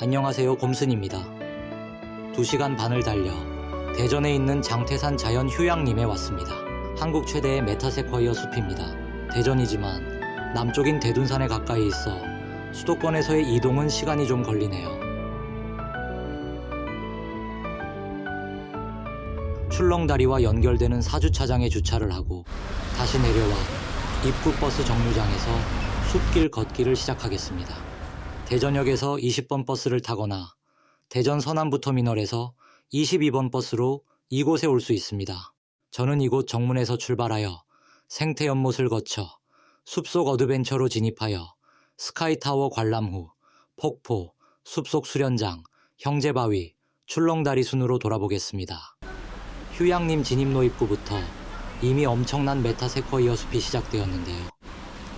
안녕하세요 곰순입니다. 2시간 반을 달려 대전에 있는 장태산 자연 휴양림에 왔습니다. 한국 최대의 메타세쿼이어 숲입니다. 대전이지만 남쪽인 대둔산에 가까이 있어 수도권에서의 이동은 시간이 좀 걸리네요. 출렁다리와 연결되는 사주차장에 주차를 하고 다시 내려와 입구버스 정류장에서 숲길 걷기를 시작하겠습니다. 대전역에서 20번 버스를 타거나 대전 서남부터미널에서 22번 버스로 이곳에 올 수 있습니다. 저는 이곳 정문에서 출발하여 생태 연못을 거쳐 숲속 어드벤처로 진입하여 스카이타워 관람 후 폭포, 숲속 수련장, 형제바위, 출렁다리 순으로 돌아보겠습니다. 휴양림 진입 로 입구부터 이미 엄청난 메타세쿼이어 숲이 시작되었는데요.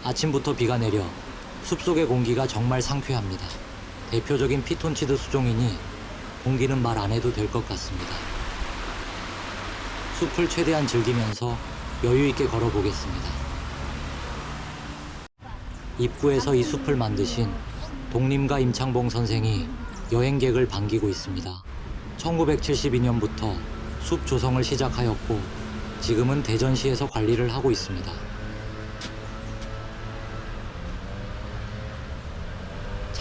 아침부터 비가 내려 숲속의 공기가 정말 상쾌합니다. 대표적인 피톤치드 수종이니 공기는 말 안 해도 될 것 같습니다. 숲을 최대한 즐기면서 여유 있게 걸어 보겠습니다. 입구에서 이 숲을 만드신 독림가 임창봉 선생이 여행객을 반기고 있습니다. 1972년부터 숲 조성을 시작하였고 지금은 대전시에서 관리를 하고 있습니다.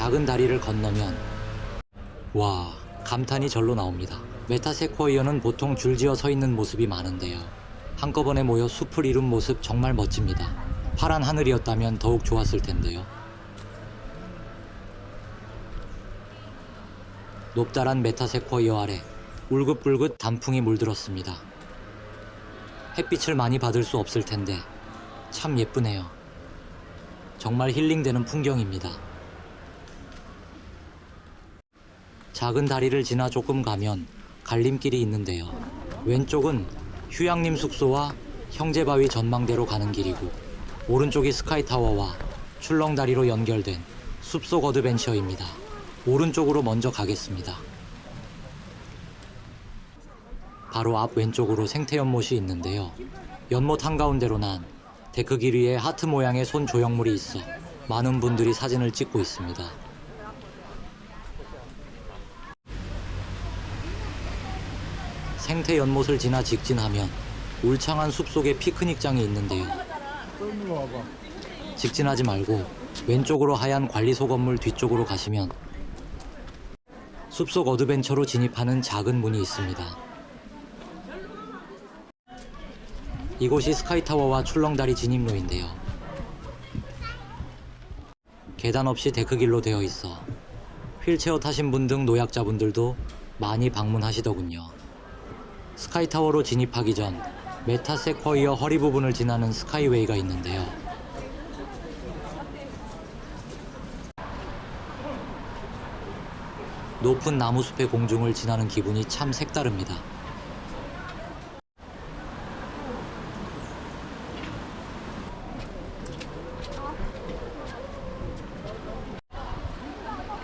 작은 다리를 건너면 와 감탄이 절로 나옵니다. 메타세코이어는 보통 줄지어 서 있는 모습이 많은데요. 한꺼번에 모여 숲을 이룬 모습 정말 멋집니다. 파란 하늘이었다면 더욱 좋았을 텐데요. 높다란 메타세코이어 아래 울긋불긋 단풍이 물들었습니다. 햇빛을 많이 받을 수 없을 텐데 참 예쁘네요. 정말 힐링되는 풍경입니다. 작은 다리를 지나 조금 가면 갈림길이 있는데요. 왼쪽은 휴양림 숙소와 형제바위 전망대로 가는 길이고 오른쪽이 스카이타워와 출렁다리로 연결된 숲속 어드벤처입니다. 오른쪽으로 먼저 가겠습니다. 바로 앞 왼쪽으로 생태 연못이 있는데요. 연못 한가운데로 난 데크 길 위에 하트 모양의 손 조형물이 있어 많은 분들이 사진을 찍고 있습니다. 생태 연못을 지나 직진하면 울창한 숲속에 피크닉장이 있는데요. 직진하지 말고 왼쪽으로 하얀 관리소 건물 뒤쪽으로 가시면 숲속 어드벤처로 진입하는 작은 문이 있습니다. 이곳이 스카이타워와 출렁다리 진입로인데요. 계단 없이 데크길로 되어 있어 휠체어 타신 분 등 노약자분들도 많이 방문하시더군요. 스카이타워로 진입하기 전 메타세쿼이어 허리 부분을 지나는 스카이웨이가 있는데요. 높은 나무숲의 공중을 지나는 기분이 참 색다릅니다.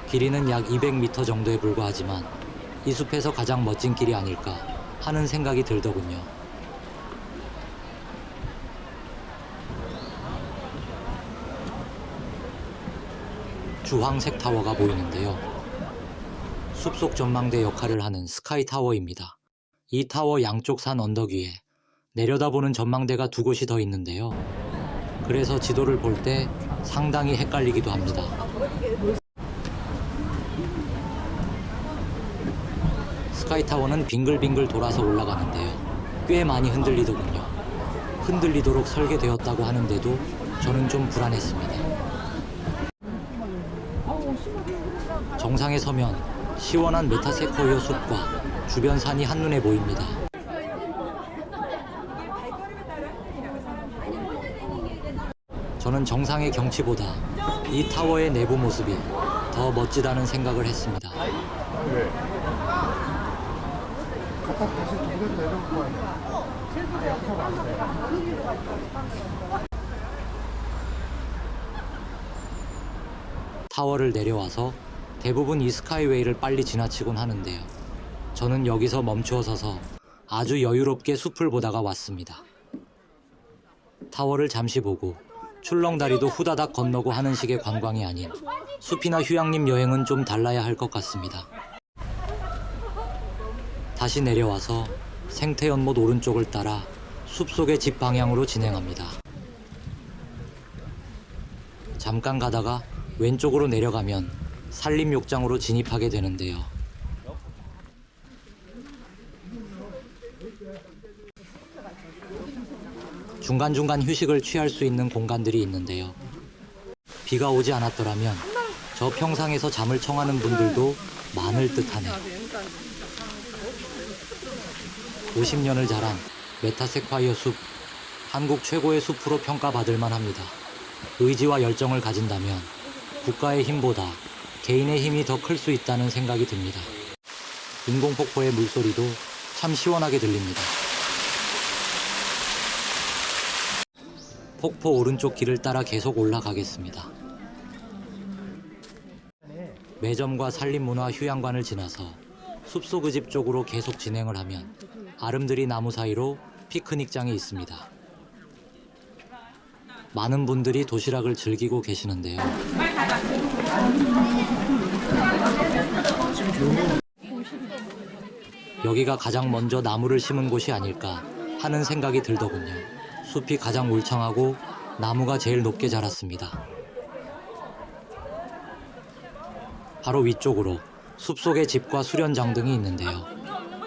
길이는 약 200m 정도에 불과하지만 이 숲에서 가장 멋진 길이 아닐까 하는 생각이 들더군요. 주황색 타워가 보이는데요. 숲속 전망대 역할을 하는 스카이 타워입니다. 이 타워 양쪽 산 언덕 위에 내려다보는 전망대가 두 곳이 더 있는데요. 그래서 지도를 볼 때 상당히 헷갈리기도 합니다. 스카이타워는 빙글빙글 돌아서 올라가는데요. 꽤 많이 흔들리더군요. 흔들리도록 설계되었다고 하는데도 저는 좀 불안했습니다. 정상에 서면 시원한 메타세코이어 숲과 주변 산이 한눈에 보입니다. 저는 정상의 경치보다 이 타워의 내부 모습이 더 멋지다는 생각을 했습니다. 왜? 갖다 다시 동네 내려올 거 아니야? 약속 안 돼. 타워를 내려와서 대부분 이 스카이웨이를 빨리 지나치곤 하는데요. 저는 여기서 멈추어 서서 아주 여유롭게 숲을 보다가 왔습니다. 타워를 잠시 보고 출렁다리도 후다닥 건너고 하는 식의 관광이 아닌 숲이나 휴양림 여행은 좀 달라야 할 것 같습니다. 다시 내려와서 생태연못 오른쪽을 따라 숲속의 집 방향으로 진행합니다. 잠깐 가다가 왼쪽으로 내려가면 산림욕장으로 진입하게 되는데요. 중간중간 휴식을 취할 수 있는 공간들이 있는데요. 비가 오지 않았더라면 저 평상에서 잠을 청하는 분들도 많을 듯하네요. 50년을 자란 메타세콰이어 숲, 한국 최고의 숲으로 평가받을 만합니다. 의지와 열정을 가진다면 국가의 힘보다 개인의 힘이 더 클 수 있다는 생각이 듭니다. 인공폭포의 물소리도 참 시원하게 들립니다. 폭포 오른쪽 길을 따라 계속 올라가겠습니다. 매점과 산림문화 휴양관을 지나서 숲속 그집 쪽으로 계속 진행을 하면 아름드리 나무 사이로 피크닉장이 있습니다. 많은 분들이 도시락을 즐기고 계시는데요. 여기가 가장 먼저 나무를 심은 곳이 아닐까 하는 생각이 들더군요. 숲이 가장 울창하고 나무가 제일 높게 자랐습니다. 바로 위쪽으로 숲속의 집과 수련장 등이 있는데요.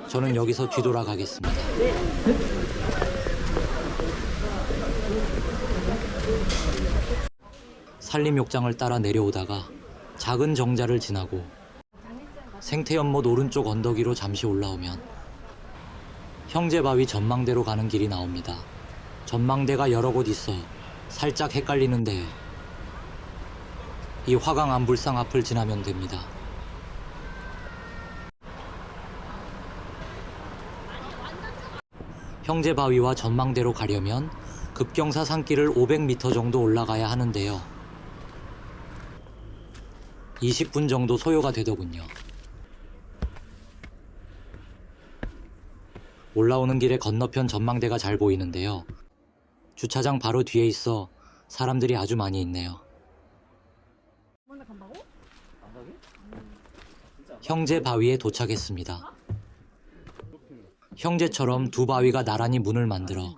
저는 여기서 뒤돌아가겠습니다. 산림욕장을 따라 내려오다가 작은 정자를 지나고 생태연못 오른쪽 언덕 위로 잠시 올라오면 형제바위 전망대로 가는 길이 나옵니다. 전망대가 여러 곳 있어 살짝 헷갈리는데 이 화강 안불상 앞을 지나면 됩니다. 형제 바위와 전망대로 가려면 급경사 산길을 500m 정도 올라가야 하는데요. 20분 정도 소요가 되더군요. 올라오는 길에 건너편 전망대가 잘 보이는데요. 주차장 바로 뒤에 있어 사람들이 아주 많이 있네요. 형제 바위에 도착했습니다. 형제처럼 두 바위가 나란히 문을 만들어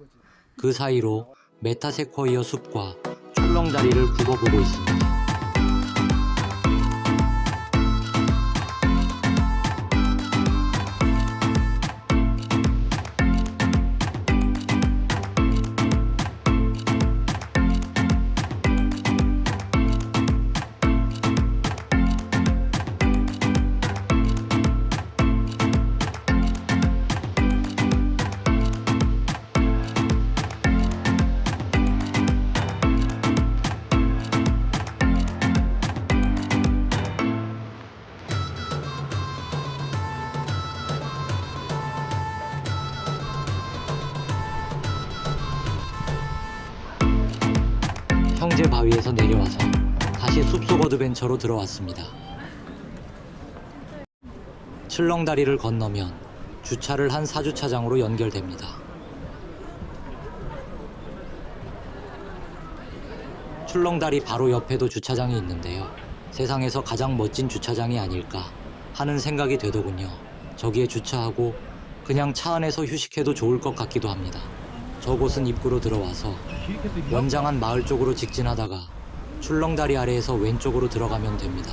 그 사이로 메타세쿼이어 숲과 출렁다리를 굽어보고 있습니다. 바위에서 내려와서 다시 숲속 어드벤처로 들어왔습니다. 출렁다리를 건너면 주차를 한 사주차장으로 연결됩니다. 출렁다리 바로 옆에도 주차장이 있는데요. 세상에서 가장 멋진 주차장이 아닐까 하는 생각이 되더군요. 저기에 주차하고 그냥 차 안에서 휴식해도 좋을 것 같기도 합니다. 저곳은 입구로 들어와서 원장한 마을 쪽으로 직진하다가 출렁다리 아래에서 왼쪽으로 들어가면 됩니다.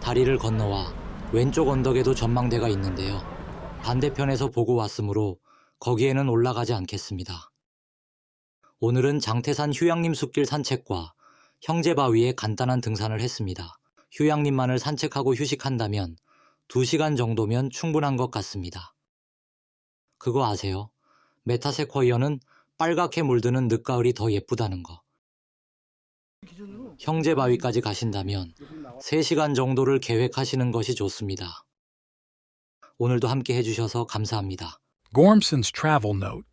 다리를 건너와 왼쪽 언덕에도 전망대가 있는데요. 반대편에서 보고 왔으므로 거기에는 올라가지 않겠습니다. 오늘은 장태산 휴양림 숲길 산책과 형제바위에 간단한 등산을 했습니다. 휴양림만을 산책하고 휴식한다면 2시간 정도면 충분한 것 같습니다. 그거 아세요? 메타세쿼이어는 빨갛게 물드는 늦가을이 더 예쁘다는 거. 형제 바위까지 가신다면 3시간 정도를 계획하시는 것이 좋습니다. 오늘도 함께 해주셔서 감사합니다. Gormson's Travel Note